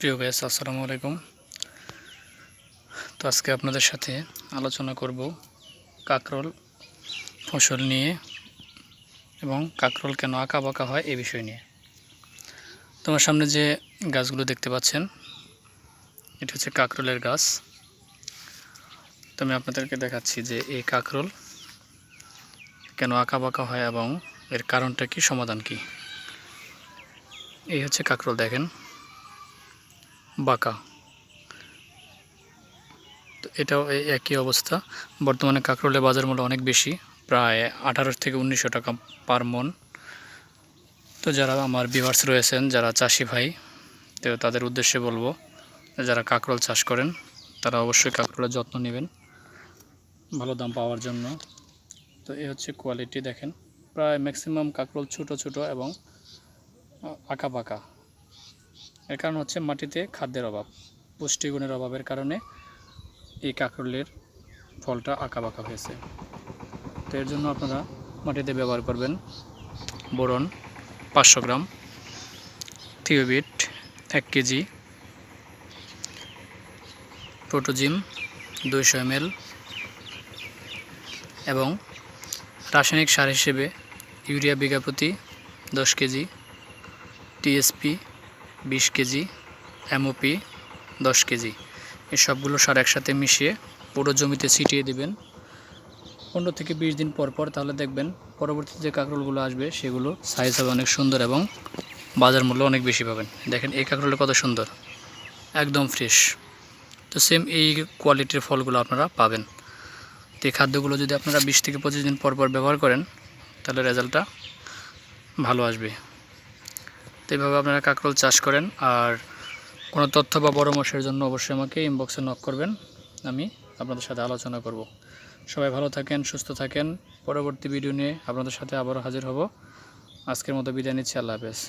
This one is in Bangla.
প্রিয় গ্যাস আসসালামু আলাইকুম। তো আজকে আপনাদের সাথে আলোচনা করব কাকরোল ফসল নিয়ে এবং কাকরোল কেন আঁকা বাঁকা হয় এই বিষয় নিয়ে। তোমার সামনে যে গাছগুলো দেখতে পাচ্ছেন, এটা হচ্ছে কাকরোলের গাছ। তো আমি আপনাদেরকে দেখাচ্ছি যে এই কাকরোল কেন আঁকা বাঁকা হয় এবং এর কারণটা কি, সমাধান কি। এই হচ্ছে কাকরোল, দেখেন। বাঁকা। তো এটাও একই অবস্থা। বর্তমানে কাঁকরোলের বাজার মূল্য অনেক বেশি, প্রায় আঠারো থেকে উনিশশো টাকা পার মন। তো যারা আমার বিভার্স রয়েছেন, যারা চাষি ভাই, তো তাদের উদ্দেশ্যে বলব, যারা কাঁকরোল চাষ করেন, তারা অবশ্যই কাঁকরোলের যত্ন নেবেন, ভালো দাম পাওয়ার জন্য। তো এই হচ্ছে কোয়ালিটি দেখেন। প্রায় ম্যাক্সিমাম কাঁকরোল ছোট ছোট এবং আঁকা পাকা এর কারণ হচ্ছে মাটিতে খাদ্যের অভাব, পুষ্টিগুণের অভাবের কারণে এই কাঁকরোলের ফলটা আঁকা বাঁকা হয়েছে। তো এর জন্য আপনারা মাটিতে ব্যবহার করবেন বোরন পাঁচশো গ্রাম, থিওবিট এক কেজি, প্রোটোজিম দুইশো এমএল এবং রাসায়নিক সার হিসেবে ইউরিয়া বিঘা প্রতি দশ কেজি, টিএসপি বিশ কেজি এমওপি দশ কেজি। এই সবগুলো সার একসাথে মিশিয়ে পুরো জমিতে ছিটিয়ে দিবেন। পনেরো থেকে বিশ দিন পর পর তাহলে দেখবেন পরবর্তী যে কাঁকরোলগুলো আসবে, সেগুলো সাইজ হবে অনেক সুন্দর এবং বাজার মূল্য অনেক বেশি পাবেন। দেখেন, এই কাঁকরোলটা কত সুন্দর, একদম ফ্রেশ তো সেম এই কোয়ালিটির ফলগুলো আপনারা পাবেন। তো এই খাদ্যগুলো যদি আপনারা বিশ থেকে পঁচিশ দিন পর পর ব্যবহার করেন, তাহলে রেজাল্টটা ভালো আসবে। তো এইভাবে আপনারা কাঁকরোল চাষ করেন। আর কোনো তথ্য বা পরামর্শের জন্য অবশ্যই আমাকে ইনবক্সে নক করবেন। আমি আপনাদের সাথে আলোচনা করব। সবাই ভালো থাকেন, সুস্থ থাকেন। পরবর্তী ভিডিও নিয়ে আপনাদের সাথে আবারও হাজির হব। আজকের মতো বিদায় নিচ্ছি, আল্লাহ হাফেজ।